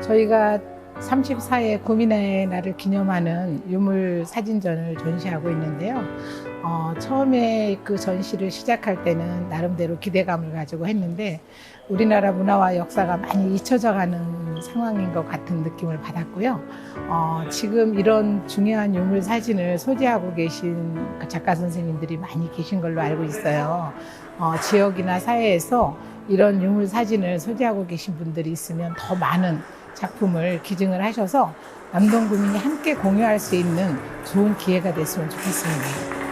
저희가 34회 고민의 날을 기념하는 유물 사진전을 전시하고 있는데요. 어, 처음에 그 전시를 시작할 때는 나름대로 기대감을 가지고 했는데 우리나라 문화와 역사가 많이 잊혀져 가는 상황인 것 같은 느낌을 받았고요. 어, 지금 이런 중요한 유물 사진을 소지하고 계신 그 작가 선생님들이 많이 계신 걸로 알고 있어요. 어, 지역이나 사회에서 이런 유물 사진을 소지하고 계신 분들이 있으면 더 많은 작품을 기증을 하셔서 남동 구민이 함께 공유할 수 있는 좋은 기회가 됐으면 좋겠습니다.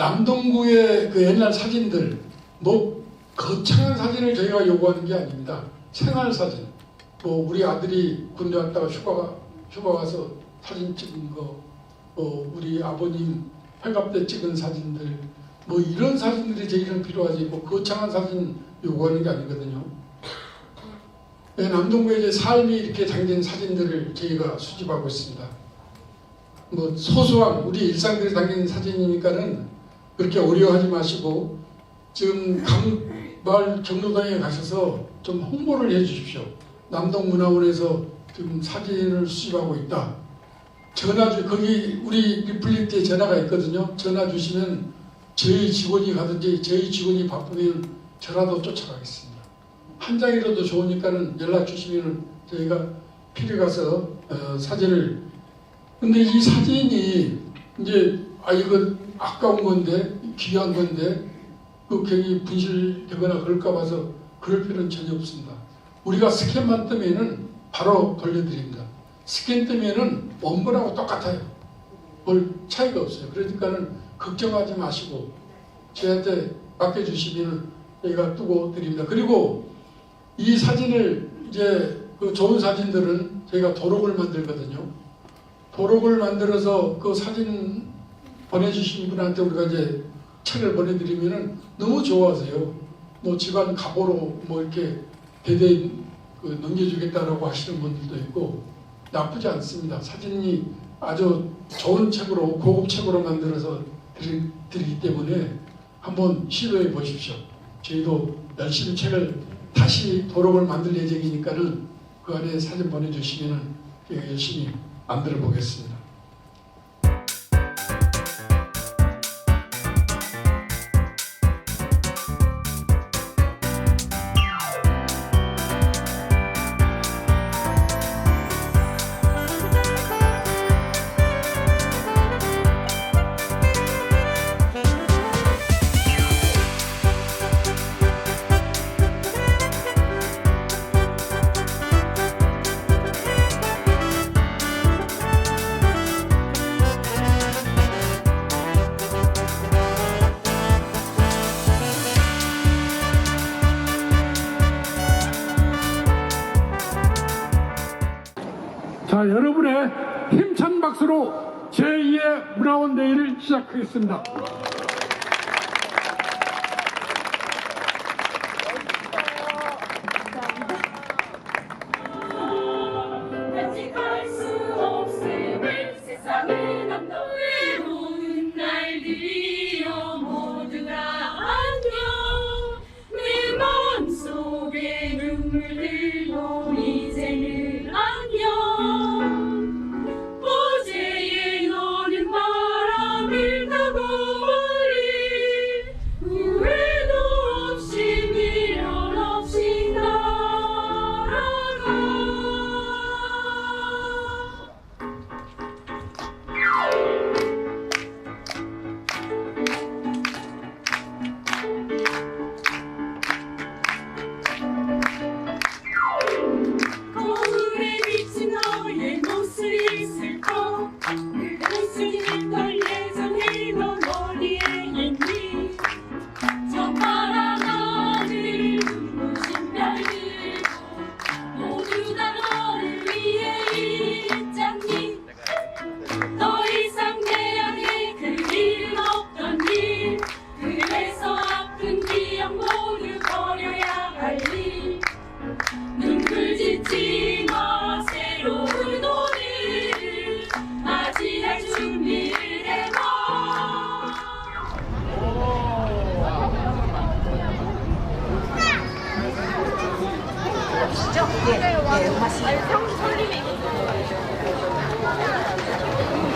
남동구의 그 옛날 사진들 뭐 거창한 사진을 저희가 요구하는 게 아닙니다. 생활 사진. 뭐 우리 아들이 군대 갔다가 휴가 휴가 가서 사진 찍은 거, 뭐 우리 아버님 회갑 때 찍은 사진들, 뭐 이런 사진들이 저희는 필요하지 뭐 거창한 사진 요구하는 게 아니거든요. 네, 남동구의 이제 삶이 이렇게 담긴 사진들을 저희가 수집하고 있습니다. 뭐 소소한 우리 일상들이 담긴 사진이니까는 그렇게 어려워하지 마시고 지금 강마을 경로당에 가셔서 좀 홍보를 해 주십시오. 남동문화원에서 지금 사진을 수집하고 있다. 전화 주 거기 우리 리플리트에 전화가 있거든요. 전화 주시면 저희 직원이 가든지 저희 직원이 바쁘면 저라도 쫓아가겠습니다. 한 장이라도 좋으니까는 연락 주시면 저희가 필요 가서 어, 사진을 근데 이 사진이 이제 아 이거 아까운 건데 귀한 건데 그 괜히 분실되거나 그럴까 봐서 그럴 필요는 전혀 없습니다. 우리가 스캔만 뜨면은 바로 돌려드립니다. 스캔 뜨면은 원본하고 똑같아요. 뭘 차이가 없어요. 그러니까는 걱정하지 마시고 저한테 맡겨주시면은 저희가 뜨고 드립니다. 그리고 이 사진을 이제 그 좋은 사진들은 저희가 도록을 만들거든요. 도록을 만들어서 그 사진 보내주신 분한테 우리가 이제 책을 보내드리면은 너무 좋아하세요. 뭐 집안 가보로 뭐 이렇게 대대 그 넘겨주겠다라고 하시는 분들도 있고 나쁘지 않습니다. 사진이 아주 좋은 책으로 고급 책으로 만들어서 드리, 드리기 때문에 한번 시도해 보십시오. 저희도 열심히 책을 다시 도록을 만들 예정이니까는 그 안에 사진 보내주시면은 저희가 열심히 만들어 보겠습니다. 자, 여러분의 힘찬 박수로 제2의 문화원 데이를 시작하겠습니다.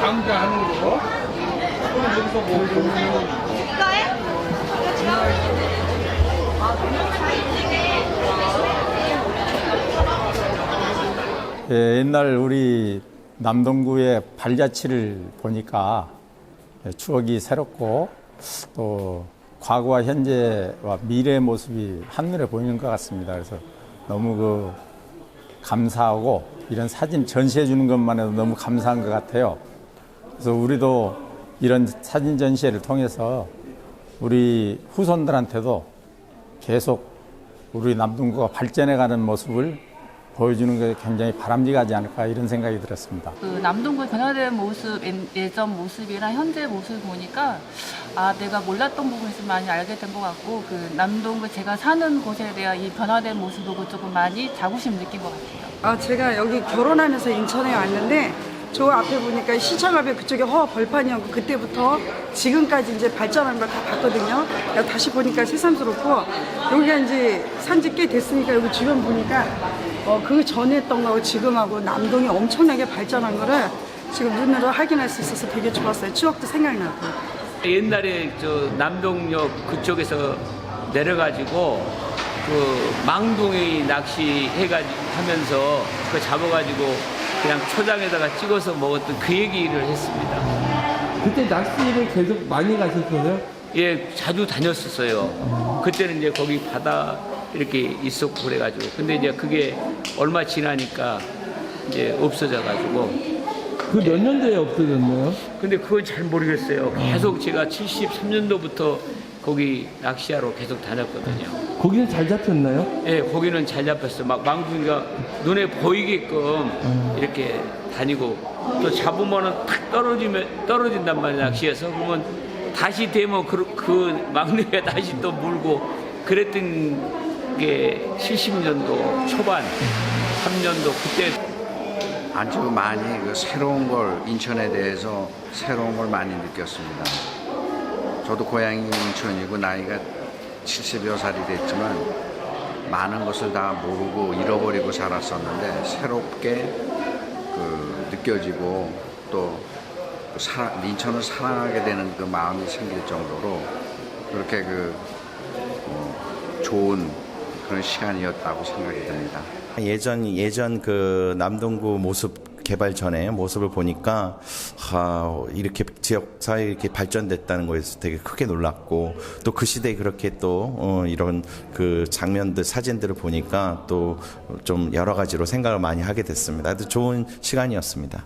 강자 하는 거? 그럼 여기서 뭐 먹는 이거에? 이거 예, 옛날 우리 남동구의 발자취를 보니까 예, 추억이 새롭고 또 과거와 현재와 미래의 모습이 한눈에 보이는 것 같습니다. 그래서 너무 그 감사하고 이런 사진 전시해 주는 것만 해도 너무 감사한 것 같아요. 그래서 우리도 이런 사진 전시회를 통해서 우리 후손들한테도 계속 우리 남동구가 발전해 가는 모습을 보여주는 게 굉장히 바람직하지 않을까 이런 생각이 들었습니다. 그 남동구의 변화된 모습, 예- 예전 모습이랑 현재 모습을 보니까 아 내가 몰랐던 부분을 좀 많이 알게 된 것 같고 그 남동구 제가 사는 곳에 대한 이 변화된 모습을 보고 조금 많이 자부심 느낀 것 같아요. 아, 제가 여기 결혼하면서 인천에 왔는데 저 앞에 보니까 시청 앞에 그쪽에 허 벌판이었고 그때부터 지금까지 이제 발전한 걸다 봤거든요. 그러니까 다시 보니까 새삼스럽고 여기가 이제 산지 꽤 됐으니까 여기 주변 보니까 어, 그 전에 했던 거하고 지금하고 남동이 엄청나게 발전한 거를 지금 눈으로 확인할 수 있어서 되게 좋았어요. 추억도 생각나고. 옛날에 저 남동역 그쪽에서 내려가지고 그 망둥이 낚시 해가지고 하면서 그 잡아가지고 그냥 초장에다가 찍어서 먹었던 그 얘기를 했습니다. 그때 낚시를 계속 많이 가셨어요? 예, 자주 다녔었어요. 그때는 이제 거기 바다 이렇게 있었고 그래가지고 근데 이제 그게 얼마 지나니까 이제 없어져가지고 그 몇 년도에 없어졌나요? 근데 그건 잘 모르겠어요. 계속 제가 73년도부터 거기 낚시하러 계속 다녔거든요. 거기는 잘 잡혔나요? 예, 거기는 잘 잡혔어. 막 망둥이가 눈에 보이게끔 이렇게 다니고 또 잡으면은 탁 떨어지면 떨어진단 말이야 낚시에서 그러면 다시 되면 그, 그 망둥이가 다시 또 물고 그랬던 게 70년도 초반 3년도 그때 아주 많이 그 새로운 걸 인천에 대해서 새로운 걸 많이 느꼈습니다. 저도 고향이 인천이고 나이가 70여 살이 됐지만 많은 것을 다 모르고 잃어버리고 살았었는데 새롭게 그 느껴지고 또 사, 인천을 사랑하게 되는 그 마음이 생길 정도로 그렇게 그 어, 좋은 그런 시간이었다고 생각이 듭니다. 예전 예전 그 남동구 모습 개발 전에 모습을 보니까 아, 이렇게 지역 사회 이렇게 발전됐다는 거에서 되게 크게 놀랐고 또 그 시대에 그렇게 또 어, 이런 그 장면들 사진들을 보니까 또 좀 여러 가지로 생각을 많이 하게 됐습니다. 아주 좋은 시간이었습니다.